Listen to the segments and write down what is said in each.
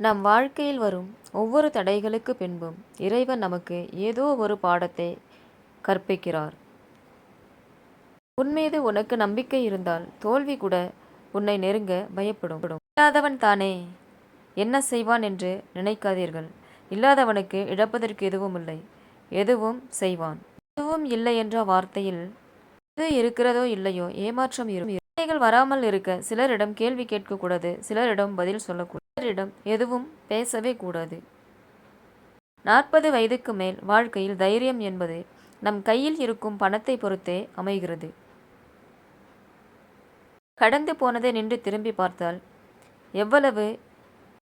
நம் வாழ்க்கையில் வரும் ஒவ்வொரு தடைகளுக்கு பின்பும் இறைவன் நமக்கு ஏதோ ஒரு பாடத்தை கற்பிக்கிறார். உன்மீது உனக்கு நம்பிக்கை இருந்தால் தோல்வி கூட உன்னை நெருங்க பயப்படும். இல்லாதவன் தானே என்ன செய்வான் என்று நினைக்காதீர்கள். இல்லாதவனுக்கு இழப்பதற்கு எதுவும் இல்லை எதுவும் செய்வான். எதுவும் இல்லை என்ற வார்த்தையில் எது இருக்கிறதோ இல்லையோ ஏமாற்றம் இருக்கும் பிரச்சனைகள் வராமல் இருக்க சிலரிடம் கேள்வி கேட்கக்கூடாது சிலரிடம் பதில் சொல்லக்கூடாது. சிலரிடம் எதுவும் பேசவே கூடாது. நாற்பது வயதுக்கு மேல் வாழ்க்கையில் தைரியம் என்பது நம் கையில் இருக்கும் பணத்தை பொறுத்தே அமைகிறது. கடந்து போனதை நின்று திரும்பி பார்த்தால் எவ்வளவு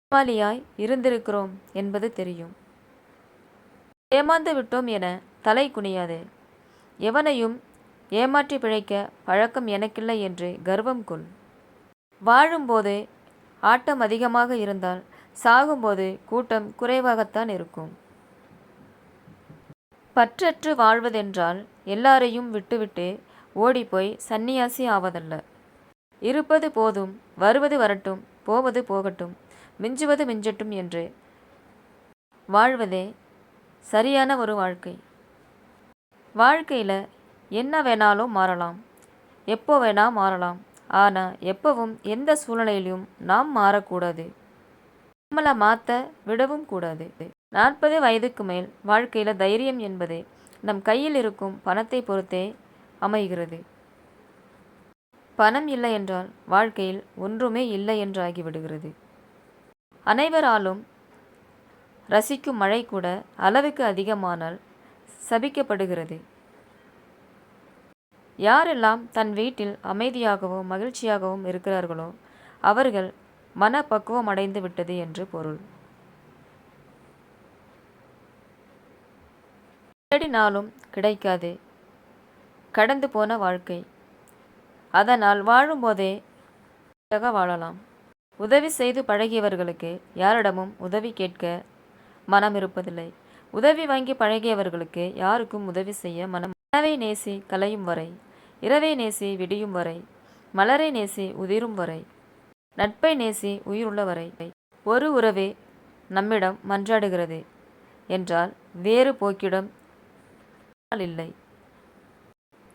ஏமாளியாய் இருந்திருக்கிறோம் என்பது தெரியும். ஏமாந்து விட்டோம் என தலை குனியாது எவனையும் ஏமாற்றி பிழைக்க பழக்கம் எனக்கில்லை என்று கர்வம் கொள். வாழும்போது ஆட்டம் அதிகமாக இருந்தால் சாகும்போது கூட்டம் குறைவாகத்தான் இருக்கும். பற்றற்று வாழ்வதென்றால் எல்லாரையும் விட்டுவிட்டு ஓடிப்போய் சன்னியாசி ஆவதல்ல. இருப்பது போதும் வருவது வரட்டும் போவது போகட்டும் மிஞ்சுவது மிஞ்சட்டும் என்று வாழ்வதே சரியான ஒரு வாழ்க்கை. வாழ்க்கையில் என்ன வேணாலும் மாறலாம் எப்போ வேணால் மாறலாம். ஆனால் எப்பவும் எந்த சூழ்நிலையிலும் நாம் மாறக்கூடாது. நம்மளை மாற்ற விடவும் கூடாது. நாற்பது வயதுக்கு மேல் வாழ்க்கையில் தைரியம் என்பது நம் கையில் இருக்கும் பணத்தை பொறுத்தே அமைகிறது. பணம் இல்லை என்றால் வாழ்க்கையில் ஒன்றுமே இல்லை என்றாகிவிடுகிறது அனைவராலும் ரசிக்கும் மழை கூட அளவுக்கு அதிகமானால் சபிக்கப்படுகிறது. யாரெல்லாம் தன் வீட்டில் அமைதியாகவும் மகிழ்ச்சியாகவும் இருக்கிறார்களோ அவர்கள் மனப்பக்குவம் அடைந்து விட்டது என்று பொருள். தேடினாலும் கிடைக்காது. கடந்து போன வாழ்க்கை. அதனால் வாழும்போதே வாழலாம். உதவி செய்து பழகியவர்களுக்கு யாரிடமும் உதவி கேட்க மனம் இருப்பதில்லை உதவி வாங்கி பழகியவர்களுக்கு யாருக்கும் உதவி செய்ய மனம் கனவை நேசி கலையும் வரை இரவை நேசி விடியும் வரை மலரை நேசி உதிரும் வரை நட்பை நேசி உயிருள்ள வரை ஒரு உறவே நம்மிடம் மன்றாடுகிறது என்றால் வேறு போக்கிடம் இல்லை.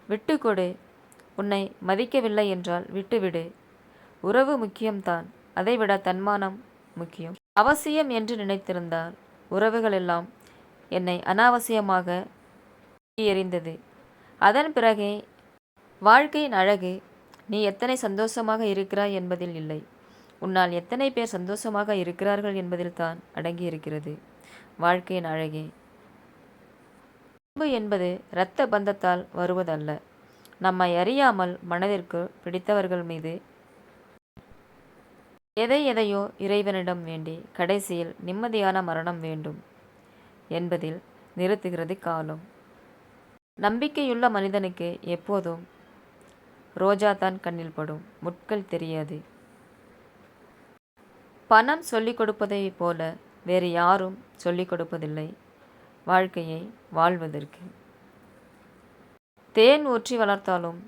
விட்டுக்கொடு உன்னை மதிக்கவில்லை என்றால் விட்டுவிடு. உறவு முக்கியம்தான் அதைவிட தன்மானம் முக்கியம். அவசியம் என்று நினைத்திருந்தால் உறவுகளெல்லாம் என்னை அனாவசியமாக எறிந்தது. அதன் பிறகே வாழ்க்கையின் அழகு நீ எத்தனை சந்தோஷமாக இருக்கிறாய் என்பதில் இல்லை. உன்னால் எத்தனை பேர் சந்தோஷமாக இருக்கிறார்கள் என்பதில் தான் அடங்கியிருக்கிறது வாழ்க்கையின் அழகே. அன்பு என்பது இரத்த பந்தத்தால் வருவதல்ல. நம்மை அறியாமல் மனதிற்கு பிடித்தவர்கள் மீது எதை எதையோ இறைவனிடம் வேண்டி கடைசியில் நிம்மதியான மரணம் வேண்டும் என்பதில் நிறுத்துகிறது காலம். நம்பிக்கையுள்ள மனிதனுக்கு எப்போதும் ரோஜா தான் கண்ணில் படும். முட்கள் தெரியாது. பணம் சொல்லிக் கொடுப்பதைப் போல வேறு யாரும் சொல்லிக் கொடுப்பதில்லை. வாழ்க்கையை வாழ்வதற்கு. தேன் ஊற்றி வளர்த்தாலும்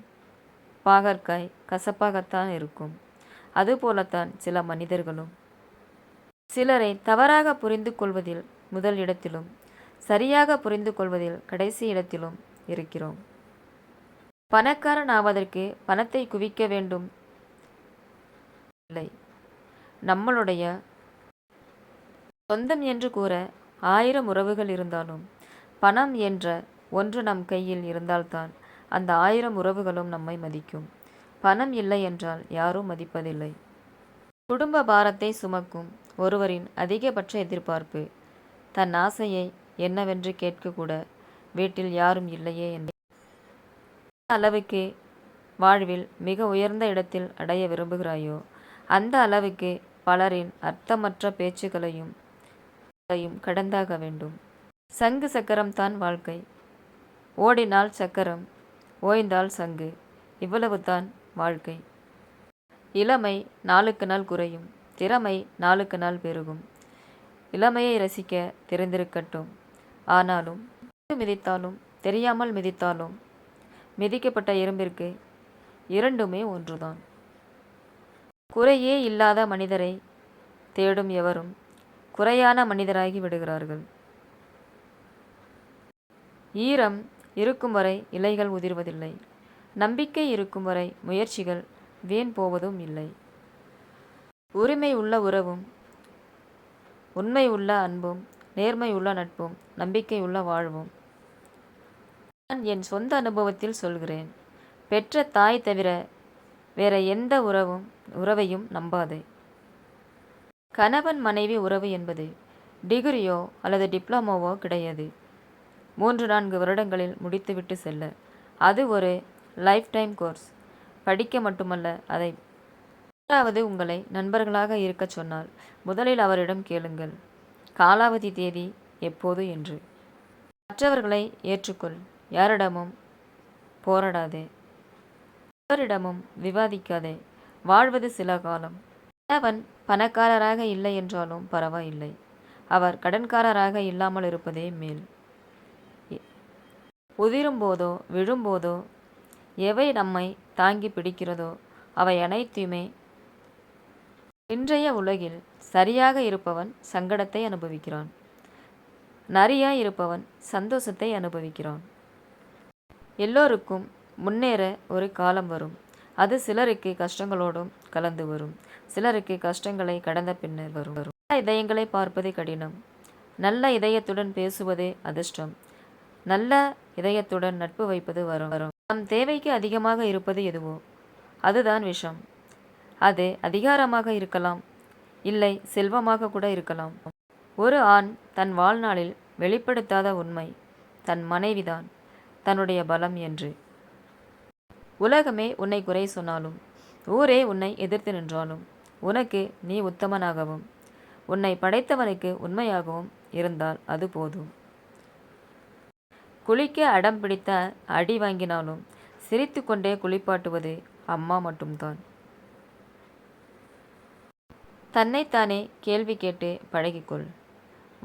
பாகற்காய் கசப்பாகத்தான் இருக்கும். அதுபோலத்தான் சில மனிதர்களும். சிலரை தவறாக புரிந்து கொள்வதில் முதல் இடத்திலும் சரியாக புரிந்து கொள்வதில் கடைசி இடத்திலும் இருக்கிறோம். பணக்காரன் ஆவதற்கு பணத்தை குவிக்க வேண்டும். இல்லை. நம்மளுடைய சொந்தம் என்று கூற ஆயிரம் உறவுகள் இருந்தாலும் பணம் என்ற ஒன்று நம் கையில் இருந்தால்தான் அந்த ஆயிரம் உறவுகளும் நம்மை மதிக்கும். பணம் இல்லை என்றால் யாரும் மதிப்பதில்லை. குடும்ப பாரத்தை சுமக்கும் ஒருவரின் அதிகபட்ச எதிர்பார்ப்பு தன் ஆசையை என்னவென்று கேட்கக்கூட வீட்டில் யாரும் இல்லையே என்று. அளவுக்கு வாழ்வில் மிக உயர்ந்த இடத்தில் அடைய விரும்புகிறாயோ அந்த அளவுக்கு பலரின் அர்த்தமற்ற பேச்சுகளையும் கடந்தாக வேண்டும். சங்கு சக்கரம் தான் வாழ்க்கை. ஓடினால் சக்கரம் ஓய்ந்தால் சங்கு. இவ்வளவு தான் வாழ்க்கை. இளமை நாளுக்கு நாள் குறையும். திறமை நாளுக்கு நாள் பெருகும். இளமையை ரசிக்க தெரிந்திருக்கட்டும். ஆனாலும் மிதித்தாலும் தெரியாமல் மிதித்தாலும் மிதிக்கப்பட்ட இரும்பிற்கு இரண்டுமே ஒன்றுதான். குறையே இல்லாத மனிதரை தேடும் எவரும் குறையான மனிதராகி விடுகிறார்கள். ஈரம் இருக்கும் வரை இலைகள் உதிர்வதில்லை. நம்பிக்கை இருக்கும் வரை முயற்சிகள் வீண் போவதும் இல்லை. உரிமை உள்ள உறவும் உண்மை உள்ள அன்பும் நேர்மையுள்ள நட்பும் நம்பிக்கை உள்ள வாழ்வும். நான் என் சொந்த அனுபவத்தில் சொல்கிறேன். பெற்ற தாய் தவிர வேற எந்த உறவும் உறவையும் நம்பாதே. கணவன் மனைவி உறவு என்பது டிகிரியோ அல்லது டிப்ளமோவோ கிடையாது. மூன்று நான்கு வருடங்களில் முடித்துவிட்டு செல்ல. அது ஒரு லைஃப் டைம் கோர்ஸ். படிக்க மட்டுமல்ல அதை யாராவது உங்களை நண்பர்களாக இருக்கச் சொன்னால் முதலில் அவரிடம் கேளுங்கள். காலாவதி தேதி எப்போது என்று. மற்றவர்களை ஏற்றுக்கொள் யாரிடமும் போராடாதே. எவரிடமும் விவாதிக்காதே. வாழ்வது சில காலம். கணவன் பணக்காரராக இல்லை என்றாலும் பரவாயில்லை. அவர் கடன்காரராக இல்லாமல் இருப்பதே மேல். உதிரும் போதோ விழும்போதோ எவை நம்மை தாங்கி பிடிக்கிறதோ அவை அனைத்துமே இன்றைய உலகில் சரியாக இருப்பவன் சங்கடத்தை அனுபவிக்கிறான். நரியாய் இருப்பவன் சந்தோஷத்தை அனுபவிக்கிறான். எல்லோருக்கும் முன்னேற ஒரு காலம் வரும். அது சிலருக்கு கஷ்டங்களோடும் கலந்து வரும். சிலருக்கு கஷ்டங்களை கடந்த பின்னர் வரும். வரும் நல்ல இதயங்களை பார்ப்பது கடினம். நல்ல இதயத்துடன் பேசுவதே அதிர்ஷ்டம். நல்ல இதயத்துடன் நட்பு வைப்பது வரும் வரும். நம் தேவைக்கு அதிகமாக இருப்பது எதுவோ? அதுதான் விஷம். அது அதிகாரமாக இருக்கலாம் இல்லை செல்வமாக கூட இருக்கலாம். ஒரு ஆண் தன் வாழ்நாளில் வெளிப்படுத்தாத உண்மை தன் மனைவிதான் தன்னுடைய பலம் என்று. உலகமே உன்னை குறை சொன்னாலும் ஊரே உன்னை எதிர்த்து நின்றாலும் உனக்கு நீ உத்தமனாகவும் உன்னை படைத்தவனுக்கு உண்மையாகவும் இருந்தால் அது போதும். குளிக்க அடம் பிடித்த அடி வாங்கினாலும் சிரித்துக்கொண்டே குளிப்பாட்டுவது அம்மா மட்டும்தான். தன்னைத்தானே கேள்வி கேட்டு பழகிக்கொள்.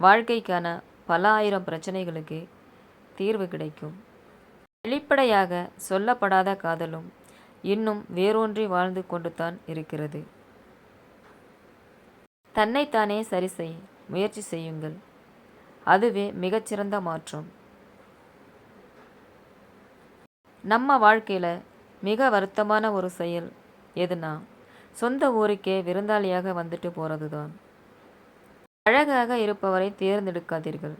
வாழ்க்கைக்கான பல ஆயிரம் பிரச்சனைகளுக்கு தீர்வு கிடைக்கும். வெளிப்படையாக சொல்லப்படாத காதலும் இன்னும் வேரூன்றி வாழ்ந்து கொண்டுதான் இருக்கிறது. தன்னைத்தானே சரி செய் முயற்சி செய்யுங்கள். அதுவே மிகச்சிறந்த மாற்றம். நம்ம வாழ்க்கையில் மிக வருத்தமான ஒரு செயல் எதுனா? சொந்த ஊருக்கே விருந்தாளியாக வந்துட்டு போகிறது தான் அழகாக இருப்பவரை தேர்ந்தெடுக்காதீர்கள்.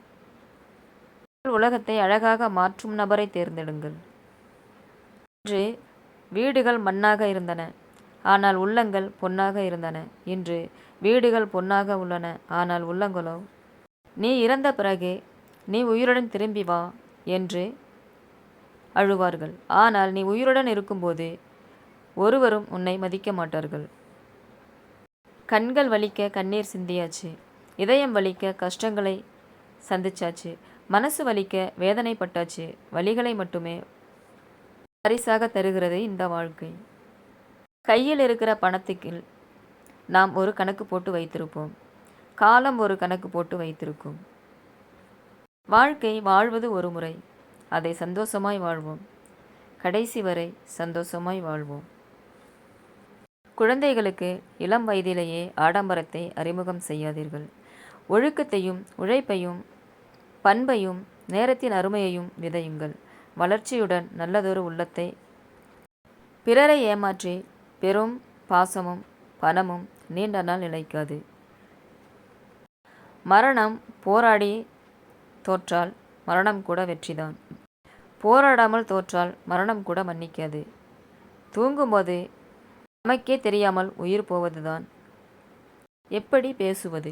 உலகத்தை அழகாக மாற்றும் நபரை தேர்ந்தெடுங்கள். இன்று வீடுகள் மண்ணாக இருந்தன. ஆனால் உள்ளங்கள் பொன்னாக இருந்தன. இன்று வீடுகள் பொன்னாக உள்ளன. ஆனால் உள்ளங்களோ நீ இறந்த பிறகு நீ உயிருடன் திரும்பி வா என்று அழுவார்கள். ஆனால் நீ உயிருடன் இருக்கும்போது ஒருவரும் உன்னை மதிக்க மாட்டார்கள். கண்கள் வலிக்க கண்ணீர் சிந்தியாச்சு. இதயம் வலிக்க கஷ்டங்களை சந்திச்சாச்சு. மனசு வலிக்க வேதனைப்பட்டாச்சு. வலிகளை மட்டுமே பரிசாக தருகிறது இந்த வாழ்க்கை. கையில் இருக்கிற பணத்துக்கு நாம் ஒரு கணக்கு போட்டு வைத்திருப்போம். காலம் ஒரு கணக்கு போட்டு வைத்திருக்கும். வாழ்க்கை வாழ்வது ஒரு முறை. அதை சந்தோஷமாய் வாழ்வோம். கடைசி வரை சந்தோஷமாய் வாழ்வோம். குழந்தைகளுக்கு இளம் வயதிலேயே ஆடம்பரத்தை அறிமுகம் செய்யாதீர்கள். ஒழுக்கத்தையும் உழைப்பையும் பண்பையும் நேரத்தின் அருமையையும் விதையுங்கள். வளர்ச்சியுடன் நல்லதொரு உள்ளத்தை பிறரை ஏமாற்றி பெரும் பாசமும் பணமும் நீண்ட நாள் நிலைக்காது. மரணம் போராடி தோற்றால் மரணம் கூட வெற்றிதான். போராடாமல் தோற்றால் மரணம் கூட மன்னிக்காது. தூங்கும்போது நமக்கே தெரியாமல் உயிர் போவதுதான். எப்படி பேசுவது?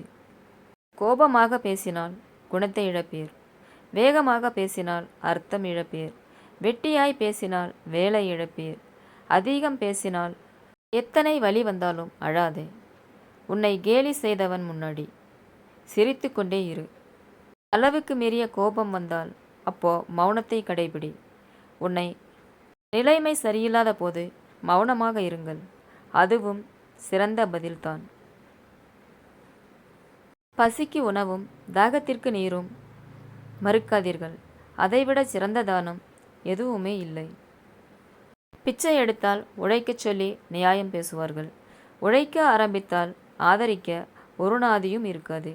கோபமாக பேசினால் குணத்தை இழப்பீர். வேகமாக பேசினால் அர்த்தம் இழப்பீர். வெட்டியாய் பேசினால் வேலை இழப்பீர். அதிகம் பேசினால் எத்தனை வழி வந்தாலும் அழாதே. உன்னை கேலி செய்தவன் முன்னாடி சிரித்து கொண்டே இரு. அளவுக்கு மீறிய கோபம் வந்தால் அப்போ மௌனத்தை கடைபிடி. உன்னை நிலைமை சரியில்லாத போது மௌனமாக இருங்கள். அதுவும் சிறந்த பதில்தான். பசிக்கு உணவும் தாகத்திற்கு நீரும் மறுக்காதீர்கள். அதைவிட சிறந்த தானம் எதுவுமே இல்லை. பிச்சை எடுத்தால் உழைக்கச் சொல்லி நியாயம் பேசுவார்கள். உழைக்க ஆரம்பித்தால் ஆதரிக்க ஒரு நாதியும் இருக்காது.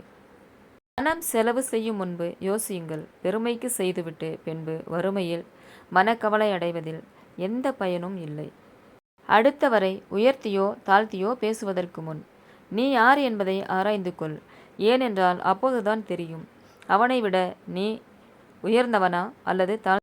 பணம் செலவு செய்யும் முன்பு யோசியுங்கள். பெருமைக்கு செய்துவிட்டு பின்பு வறுமையில் மனக்கவலை அடைவதில் எந்த பயனும் இல்லை. அடுத்தவரை உயர்த்தியோ தாழ்த்தியோ பேசுவதற்கு முன் நீ யார் என்பதை ஆராய்ந்து கொள். ஏனென்றால் அப்போதுதான் தெரியும். அவனை விட நீ உயர்ந்தவனா அல்லது தாழ்